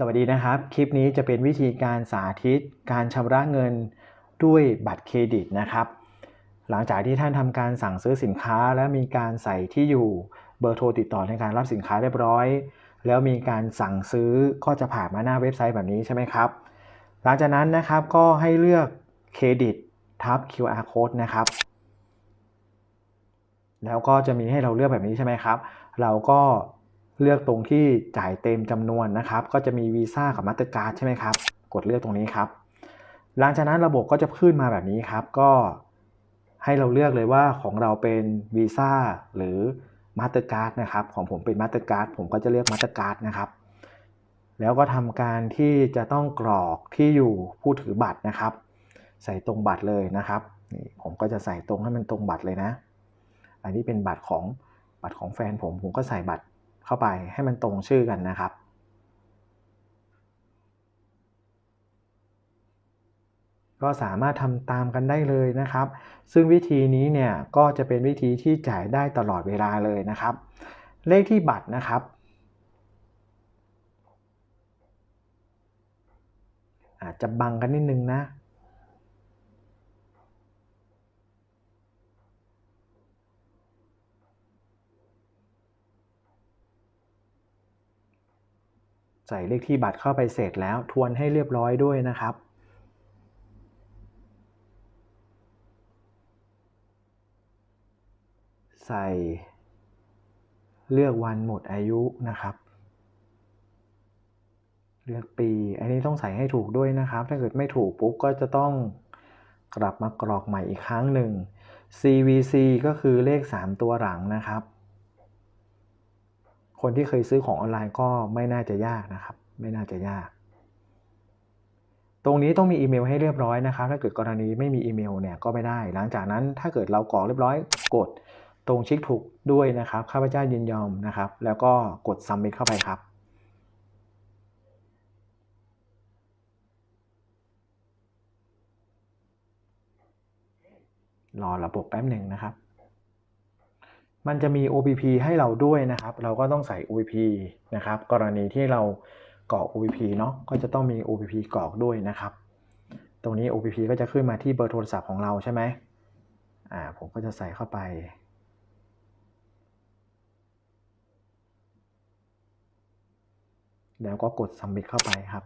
สวัสดีนะครับ คลิปนี้จะเป็นวิธีการสาธิตการชำระเงินด้วยบัตรเครดิตนะครับ หลังจากที่ท่านทำการสั่งซื้อสินค้า และมีการใส่ที่อยู่เบอร์โทรติดต่อในการรับสินค้าเรียบร้อย แล้วมีการสั่งซื้อก็จะผ่านมาหน้าเว็บไซต์แบบนี้ใช่ไหมครับ หลังจากนั้นนะครับก็ให้เลือกเครดิตทับ QR code นะครับ แล้วก็จะมีให้เราเลือกแบบนี้ใช่ไหมครับ เราก็ เลือกตรงที่จ่ายเต็มจำนวนนะครับ ก็จะมีวีซ่ากับมาสเตอร์การ์ดใช่ไหมครับ กดเลือกตรงนี้ครับ หลังจากนั้นระบบก็จะขึ้นมาแบบนี้ครับ ก็ให้เราเลือกเลยว่าของเราเป็นวีซ่าหรือมาสเตอร์การ์ดนะครับ ของผมเป็นมาสเตอร์การ์ดผมก็จะเลือกมาสเตอร์การ์ดนะครับ แล้วก็ทำการที่จะต้องกรอกที่อยู่ผู้ถือบัตรนะครับ ใส่ตรงบัตรเลยนะครับนี่ผมก็จะใส่ตรงให้มันตรงบัตรเลยนะ อันนี้เป็นบัตรของบัตรของแฟนผมผมก็ใส่บัตร เข้าไปให้มันตรงชื่อกันนะครับ ก็สามารถทำตามกันได้เลยนะครับ ซึ่งวิธีนี้เนี่ยก็จะเป็นวิธีที่จ่ายได้ตลอดเวลาเลยนะครับ เลขที่บัตรนะครับอาจจะบังกันนิดนึงนะ ใส่เลขที่บัตรเข้าไปเสร็จแล้วทวนให้เรียบร้อยด้วยนะครับ ใส่เลือกวันหมดอายุนะครับ เลือกปี อันนี้ต้องใส่ให้ถูกด้วยนะครับ ถ้าเกิดไม่ถูกปุ๊บก็จะต้องกลับมากรอกใหม่อีกครั้งหนึ่ง CVC ก็คือเลข 3 ตัวหลังนะครับ คนที่เคยซื้อของออนไลน์ก็ไม่น่าจะยากนะครับ ไม่น่าจะยาก ตรงนี้ต้องมีอีเมลให้เรียบร้อยนะครับ ถ้าเกิดกรณีไม่มีอีเมลเนี่ยก็ไม่ได้ หลังจากนั้นถ้าเกิดเรากรอกเรียบร้อยกดตรงชิคถูกด้วยนะครับ ข้าพเจ้ายินยอมนะครับ แล้วก็กด submit เข้าไปครับ รอระบบแป๊บหนึ่งนะครับ มันจะมี OPP ให้เราด้วยนะครับ เราก็ต้องใส่ OPP นะครับ กรณีที่เรากรอก OPP เนาะก็จะต้องมี OPP กรอกด้วยนะครับ ตรงนี้ OPP ก็จะขึ้นมาที่เบอร์โทรศัพท์ของเราใช่ไหมอ่าผมก็จะใส่เข้าไปแล้วก็กด submit เข้าไปครับ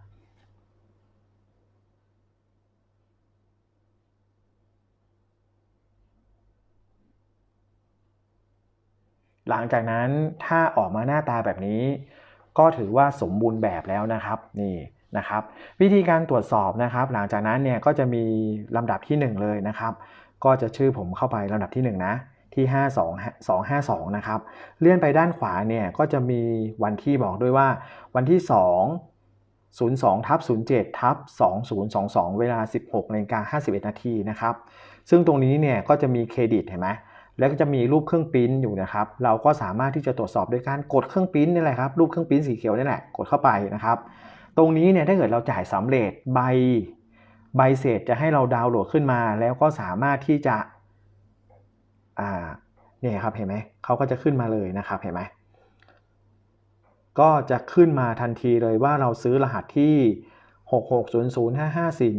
หลังจากนั้นถ้าออกมาหน้าตาแบบนี้ ก็ถือว่าสมบูรณ์แบบแล้วนะครับนี่นะครับวิธีการตรวจสอบนะครับ หลังจากนั้นเนี่ยก็จะมีลำดับที่ 1 เลยนะครับ ก็จะชื่อผมเข้าไปลำดับที่ 1 นะที่ 52 252 นะครับ เลื่อนไปด้านขวาเนี่ยก็จะมีวันที่บอกด้วยว่า วันที่ 2 02ทับ07ทับ2022 เวลา 16นาฬิกา51 นาทีนะครับ ซึ่งตรงนี้เนี่ยก็จะมีเครดิตเห็นไหม แล้วก็จะมีรูปเครื่องปิ้นอยู่นะครับ เราก็สามารถที่จะตรวจสอบโดยการกดเครื่องปิ้นนี่แหละครับ รูปเครื่องปิ้นสีเขียวนี่แหละ กดเข้าไปนะครับ ตรงนี้เนี่ยถ้าเกิดเราจ่ายสำเร็จใบใบเสร็จจะให้เราดาวน์โหลดขึ้นมา แล้วก็สามารถที่จะอ่าเนี่ยครับเห็นไหมเขาก็จะขึ้นมาเลยนะครับเห็นไหมก็จะขึ้นมาทันทีเลยว่าเราซื้อรหัสที่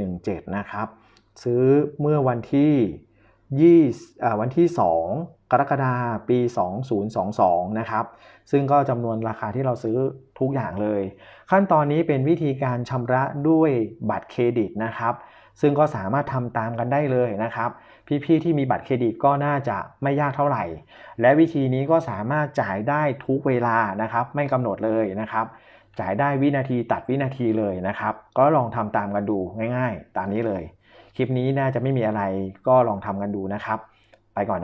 66005541 7 นะครับ ซื้อเมื่อวันที่ 20วันที่ 2 กรกฎาคมปี 2022 นะครับ ซึ่งก็จำนวนราคาที่เราซื้อทุกอย่างเลย ขั้นตอนนี้เป็นวิธีการชำระด้วยบัตรเครดิตนะครับ ซึ่งก็สามารถทำตามกันได้เลยนะครับ พี่ๆที่มีบัตรเครดิตก็น่าจะไม่ยากเท่าไหร่ และวิธีนี้ก็สามารถจ่ายได้ทุกเวลานะครับ ไม่กำหนดเลยนะครับ จ่ายได้วินาทีตัดวินาทีเลยนะครับ ก็ลองทำตามกันดูง่าย ๆ ตามนี้เลย คลิปนี้น่าจะไม่มีอะไรก็ลองทำกันดูนะครับ ไปก่อนนะ